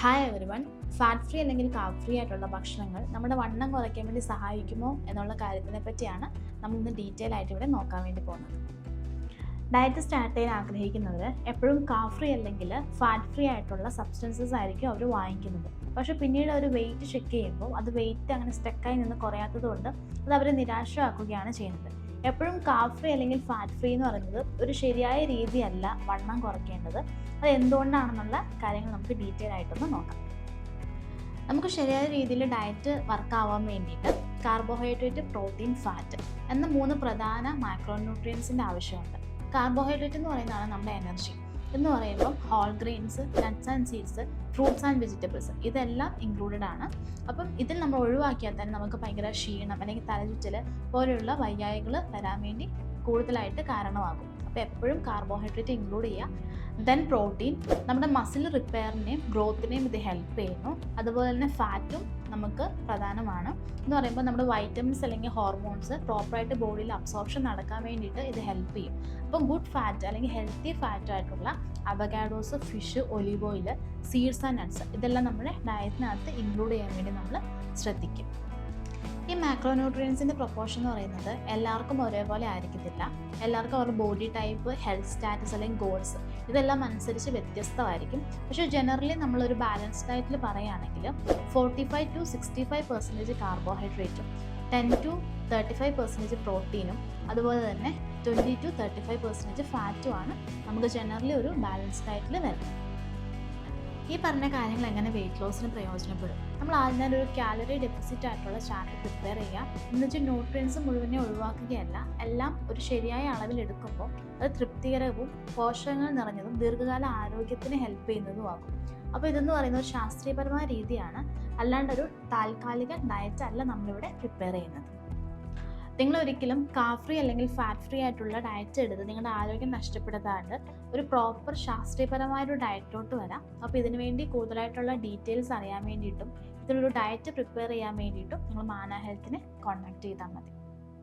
Hi everyone fat free അല്ലെങ്കിൽ carb free ആയിട്ടുള്ള ഭക്ഷണങ്ങൾ നമ്മുടെ വണ്ണം കുറയ്ക്കാൻ വേണ്ടി സഹായിക്കുമോ എന്നുള്ള കാര്യത്തിനെ പറ്റിയാണ് നമ്മൾ ഇന്ന് ഡീറ്റെയിൽ ആയിട്ട് ഇവിടെ നോക്കാൻ വേണ്ടി പോകുന്നത്. ഡയറ്റ് സ്റ്റാർട്ട് ചെയ്യാൻ ആഗ്രഹിക്കുന്നവർ എപ്പോഴും കാർബ് ഫ്രീ അല്ലെങ്കിൽ ഫാറ്റ് ഫ്രീ ആയിട്ടുള്ള സബ്സ്റ്റൻസസ് ആയിരിക്കും അവർ വാങ്ങിക്കുന്നത്. പക്ഷെ പിന്നീട് അവർ വെയിറ്റ് ചെക്ക് ചെയ്യുമ്പോൾ അത് വെയിറ്റ് അങ്ങനെ സ്റ്റക്കായി നിന്ന് കുറയാത്തത് കൊണ്ട് അത് അവരെ നിരാശയാക്കുകയാണ് ചെയ്യുന്നത്. എപ്പോഴും കാർബ് ഫ്രീ അല്ലെങ്കിൽ ഫാറ്റ് ഫ്രീ എന്ന് പറയുന്നത് ഒരു ശരിയായ രീതിയല്ല വണ്ണം കുറയ്ക്കേണ്ടത്. അത് എന്തുകൊണ്ടാണെന്നുള്ള കാര്യങ്ങൾ നമുക്ക് ഡീറ്റെയിൽ ആയിട്ടൊന്ന് നോക്കാം. നമുക്ക് ശരിയായ രീതിയിൽ ഡയറ്റ് വർക്ക് ആവാൻ വേണ്ടിയിട്ട് കാർബോഹൈഡ്രേറ്റ് പ്രോട്ടീൻ ഫാറ്റ് എന്ന മൂന്ന് പ്രധാന മൈക്രോന്യൂട്രിയൻസിന്റെ ആവശ്യമുണ്ട്. കാർബോഹൈഡ്രേറ്റ് എന്ന് പറയുന്നതാണ് നമ്മുടെ എനർജി എന്ന് പറയുമ്പോൾ whole grains nuts and seeds fruits and vegetables ഇതെല്ലാം ഇൻക്ലൂഡഡ് ആണ്. അപ്പം ഇതിൽ നമ്മൾ ഒഴിവാക്കിയാൽ തന്നെ നമുക്ക് ഭയങ്കര ക്ഷീണം അല്ലെങ്കിൽ തലചുറ്റൽ പോലെയുള്ള വയ്യായകൾ വരാൻ വേണ്ടി കൂടുതലായിട്ട് കാരണമാകും. അപ്പോൾ എപ്പോഴും കാർബോഹൈഡ്രേറ്റ് ഇൻക്ലൂഡ് ചെയ്യുക. ദെൻ പ്രോട്ടീൻ നമ്മുടെ മസിൽ റിപ്പയറിനെയും ഗ്രോത്തിനെയും ഇത് ഹെൽപ്പ് ചെയ്യുന്നു. അതുപോലെ തന്നെ ഫാറ്റും നമുക്ക് പ്രധാനമാണ്. എന്ന് പറയുമ്പോൾ നമ്മുടെ വൈറ്റമിൻസ് അല്ലെങ്കിൽ ഹോർമോൺസ് പ്രോപ്പറായിട്ട് ബോഡിയിൽ അബ്സോർപ്ഷൻ നടക്കാൻ വേണ്ടിയിട്ട് ഇത് ഹെൽപ്പ് ചെയ്യും. അപ്പം ഗുഡ് ഫാറ്റ് അല്ലെങ്കിൽ ഹെൽത്തി ഫാറ്റ് ആയിട്ടുള്ള avocados fish olive oil seeds and nuts ഇതെല്ലാം നമ്മുടെ ഡയറ്റിനകത്ത് ഇൻക്ലൂഡ് ചെയ്യാൻ വേണ്ടി നമ്മൾ ശ്രദ്ധിക്കും. ഈ മാക്രോ ന്യൂട്രിയൻസിന്റെ പ്രൊപ്പോർഷൻ എന്ന് പറയുന്നത് എല്ലാവർക്കും ഒരേപോലെ ആയിരിക്കത്തില്ല. എല്ലാവർക്കും അവരുടെ ബോഡി ടൈപ്പ് ഹെൽത്ത് സ്റ്റാറ്റസ് അല്ലെങ്കിൽ ഗോൾസ് ഇതെല്ലാം അനുസരിച്ച് വ്യത്യസ്തമായിരിക്കും. പക്ഷേ ജനറലി നമ്മളൊരു ബാലൻസ്ഡ് ഡയറ്റിൽ പറയുകയാണെങ്കിൽ forty five to sixty five percentage കാർബോഹൈഡ്രേറ്റും ten to thirty five percentage പ്രോട്ടീനും അതുപോലെ തന്നെ twenty to thirty five percentage ഫാറ്റുമാണ് നമുക്ക് ജനറലി ഒരു ബാലൻസ്ഡ് ഡയറ്റിൽ വരുന്നത്. ഈ പറഞ്ഞ കാര്യങ്ങൾ എങ്ങനെ വെയിറ്റ് ലോസിന് പ്രയോജനപ്പെടും? നമ്മൾ ആദ്യം തന്നെ ഒരു കാലറി ഡെഫിസിറ്റ് ആയിട്ടുള്ള ചാർട്ട് പ്രിപ്പയർ ചെയ്യുക. എന്നുവെച്ചാൽ ന്യൂട്രിയൻസ് മുഴുവനെ ഒഴിവാക്കുകയല്ല എല്ലാം ഒരു ശരിയായ അളവിൽ എടുക്കുമ്പോൾ അത് തൃപ്തികരവും പോഷകങ്ങൾ നിറഞ്ഞതും ദീർഘകാല ആരോഗ്യത്തിന് ഹെൽപ്പ് ചെയ്യുന്നതുമാകും അപ്പോൾ ഇതെന്ന് പറയുന്നത് ഒരു ശാസ്ത്രീയപരമായ രീതിയാണ്. അല്ലാണ്ട് ഒരു താൽക്കാലിക ഡയറ്റ് അല്ല നമ്മളിവിടെ പ്രിപ്പയർ ചെയ്യുന്നത്. നിങ്ങൾ ഒരിക്കലും കാർ ഫ്രീ അല്ലെങ്കിൽ ഫാറ്റ് ഫ്രീ ആയിട്ടുള്ള ഡയറ്റ് എടുത്ത് നിങ്ങളുടെ ആരോഗ്യം നഷ്ടപ്പെടുത്താണ്ട് ഒരു പ്രോപ്പർ ശാസ്ത്രീയപരമായ ഒരു ഡയറ്റിലോട്ട് വരാം. അപ്പോൾ ഇതിനു വേണ്ടി കൂടുതലായിട്ടുള്ള ഡീറ്റെയിൽസ് അറിയാൻ വേണ്ടിയിട്ടും ഇതിനൊരു ഡയറ്റ് പ്രിപ്പയർ ചെയ്യാൻ വേണ്ടിയിട്ടും നിങ്ങൾ മാന ഹെൽത്തിനെ കോൺടാക്ട് ചെയ്താൽ മതി.